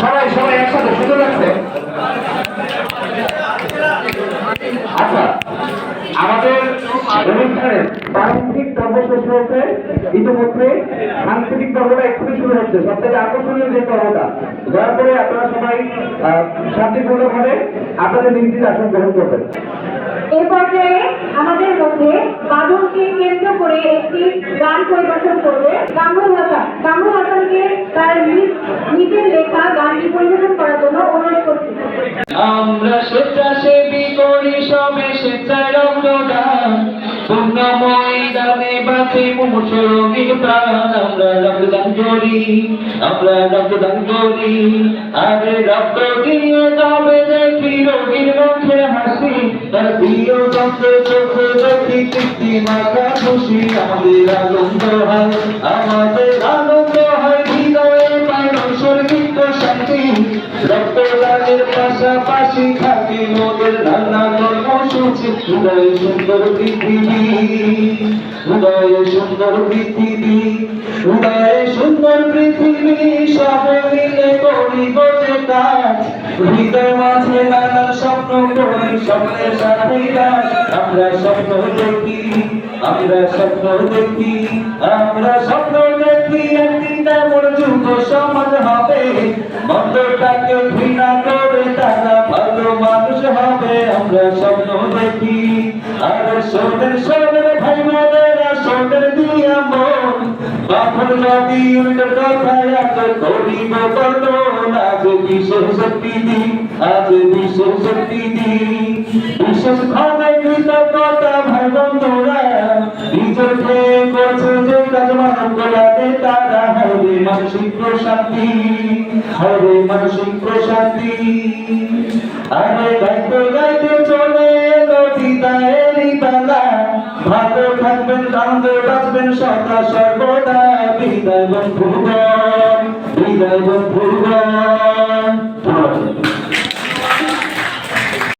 সবাই সবাই একসাথে সুন্দর লাগছে আচ্ছা আমাদের অনুষ্ঠানে বাণিজ্যিক পর্ব শেষ হয়েছে ইতিমধ্যে সাংস্কৃতিক পর্বটা এক্ষুনি শুরু হচ্ছে। সব থেকে আকর্ষণীয় যে পর্বটা দয়া করে আপনারা সবাই শান্তিপূর্ণভাবে আপনাদের নিজ আসন গ্রহণ করবেন। এ পর্যায়ে আমাদের মধ্যে বাদনকে কেন্দ্র করে একটি গান পরিবেশন করবে কামরুল হাসান। কামরুল হাসানকে তার নিজের লেখা গানটি পরিবেশন করার জন্য অনুরোধ করছি। আমরা বাঁচে মুমূর্ষ রোগীর প্রাণ আমরা রক্তদান করি, আমরা রক্তদান করি। আরে রক্ত দিয়ে যাবে দেখি রোগীর মুখে হাসি তার প্রিয় যন্ত্র চোখে দেখি তৃপ্তি আমাদের আনন্দ হয় পাশাপাশি থাকে মোদের নানা কর্মসূচি সুন্দর পৃথিবী। হৃদয়ে সুন্দর পৃথিবী হৃদয়ে সুন্দর পৃথিবী, সবে মিলে করি গোটে কাজ। হৃদয় মাঝে নানা স্বপ্ন করি, স্বপ্নের সাথে আমরা স্বপ্ন দেখি, আমরা স্বপ্ন দেখি, আমরা স্বপ্ন দেখি, একদিন তেমন যুগ সমাজ হবে। মন্দটাকে ঘৃণা করে তারা ভালো মানুষ হবে। আমরা স্বপ্ন দেখি, আর সোনের সোনের ভাই মন উল্টো কথায় এত করিব বলন আজ বিশেষ শক্তি দিন আজ বিশেষ শক্তি দিন বিশেষ ভাবে কৃতজ্ঞতা মানসিক প্রশান্তি আরে গাইতে ভালো থাকবেন আনন্দে বাঁচবেন সদা সর্বদা। বিদায় বন্ধুগণ বিদায় বন্ধুগণ